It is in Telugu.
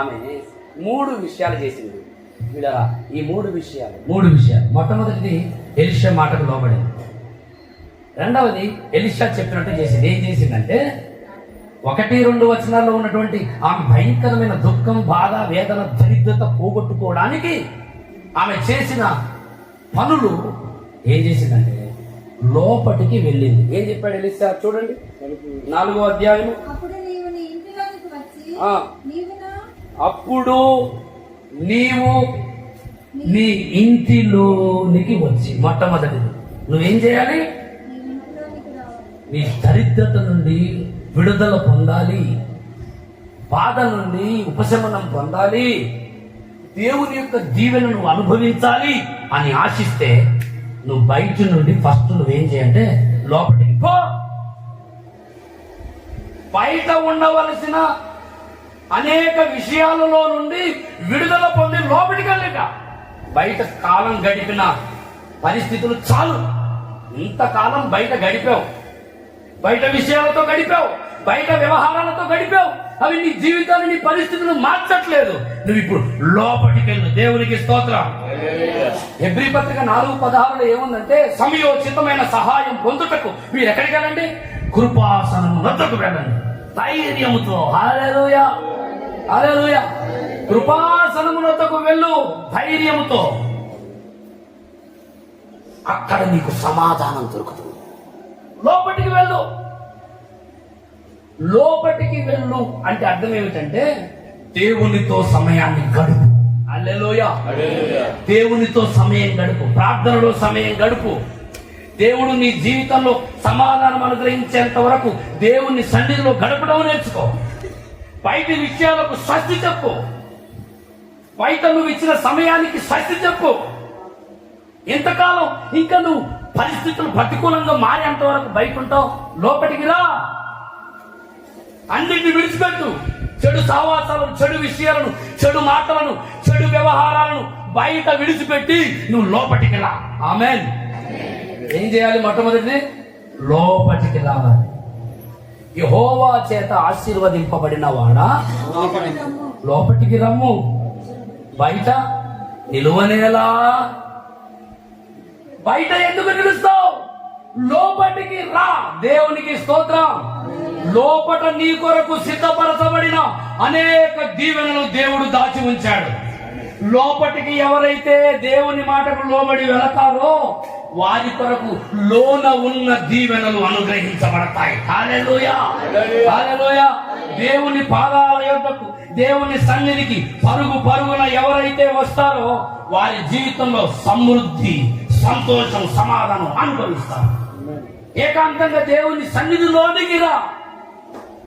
ఆమె మూడు విషయాలు చేసింది. వీళ్ళ ఈ మూడు విషయాలు. మూడు విషయాలు. మొట్టమొదటిది ఎలిషా మాటకు లోబడింది. రెండవది ఎలిషా చెప్పినట్టు చేసింది. ఏం చేసిందంటే ఒకటి రెండు వచనాల్లో ఉన్నటువంటి ఆమె భయంకరమైన దుఃఖం బాధ వేదన దరిద్రత పోగొట్టుకోవడానికి ఆమె చేసిన పనులు ఏం చేసిందంటే లోపటికి వెళ్ళింది. ఏం చెప్పాడు ఎలిసా చూడండి. నాలుగో అధ్యాయం అప్పుడు నీవు నీ ఇంటిలోనికి వచ్చి మొట్టమొదటిది. నువ్వేం చేయాలి? నీ నీ దరిద్రత నుండి విడుదల పొందాలి. బాధ నుండి ఉపశమనం పొందాలి. దేవుని యొక్క దీవెనను అనుభవించాలి అని ఆశిస్తే నువ్వు బయట నుండి ఫస్ట్ నువ్వేం చేయంటే లోపలికి పో. బయట ఉండవలసిన అనేక విషయాలలో నుండి విడుదల పొంది లోపలికి వెళ్ళిట. బయట కాలం గడిపిన పరిస్థితులు చాలు. ఇంతకాలం బయట గడిపావు. బయట విషయాలతో గడిపావు. బయట వ్యవహారాలతో గడిపావు. అవి నీ జీవితాన్ని నీ పరిస్థితులు మార్చట్లేదు. నువ్వు ఇప్పుడు లోపలికి వెళ్ళు. దేవునికి స్తోత్రం. ఎబ్రి పత్రిక నాలుగు పదహారులో ఏముందంటే సమయోచితమైన సహాయం పొందుటకు. మీరు ఎక్కడికి వెళ్ళండి? కృపాసనం వద్దకు వెళ్ళండి. ధైర్యముతో. వద్దకు వెళ్ళు. ధైర్యముతో. అక్కడ నీకు సమాధానం దొరుకుతుంది. లోపటికి వెళ్ళు. లోపటికి వెళ్ళు అంటే అర్థం ఏమిటంటే దేవునితో సమయాన్ని గడుపు. అల్లెలోయ దేవునితో సమయం గడుపు. ప్రార్థనలో సమయం గడుపు. దేవుడు నీ జీవితంలో సమాధానం అనుగ్రహించేంత వరకు దేవుని సన్నిధిలో గడపడం నేర్చుకో. బయట విషయాలకు స్వస్తి చెప్పు. బయట నువ్వు ఇచ్చిన సమయానికి స్వస్తి చెప్పు. ఇంతకాలం ఇంకా నువ్వు పరిస్థితులు ప్రతికూలంగా మారేంత వరకు బయట ఉంటావు? లోపలికి రా. అన్నింటిని విడిచిపెట్టు. చెడు సావాసాలను చెడు విషయాలను చెడు మాటలను చెడు వ్యవహారాలను బయట విడిచిపెట్టి నువ్వు లోపటికి రా. ఆమెన్. ఏం చేయాలి మొట్టమొదటిది? లోపటికి రావాలి యెహోవా చేత ఆశీర్వదింపబడిన వాడా? లోపటికి రమ్ము. బయట నిలువనేలా. బయట ఎందుకు నిలుస్తావు? లోపటికి రా. దేవునికి స్తోత్రం. లోపట నీ కొరకు సిద్ధపరచబడిన అనేక దీవెనలు దేవుడు దాచి ఉంచాడు. లోపటికి ఎవరైతే దేవుని మాటకు లోబడి వెళతారో వారి కొరకు లోన ఉన్న దీవెనలు అనుగ్రహించబడతాయి. దేవుని పాదాల యొద్దకు దేవుని సన్నిధికి పరుగు పరుగున ఎవరైతే వస్తారో వారి జీవితంలో సమృద్ధి సంతోషం సమాధానం అనుభవిస్తారు. ఏకాంతంగా దేవుని సన్నిధిలోనికి రా.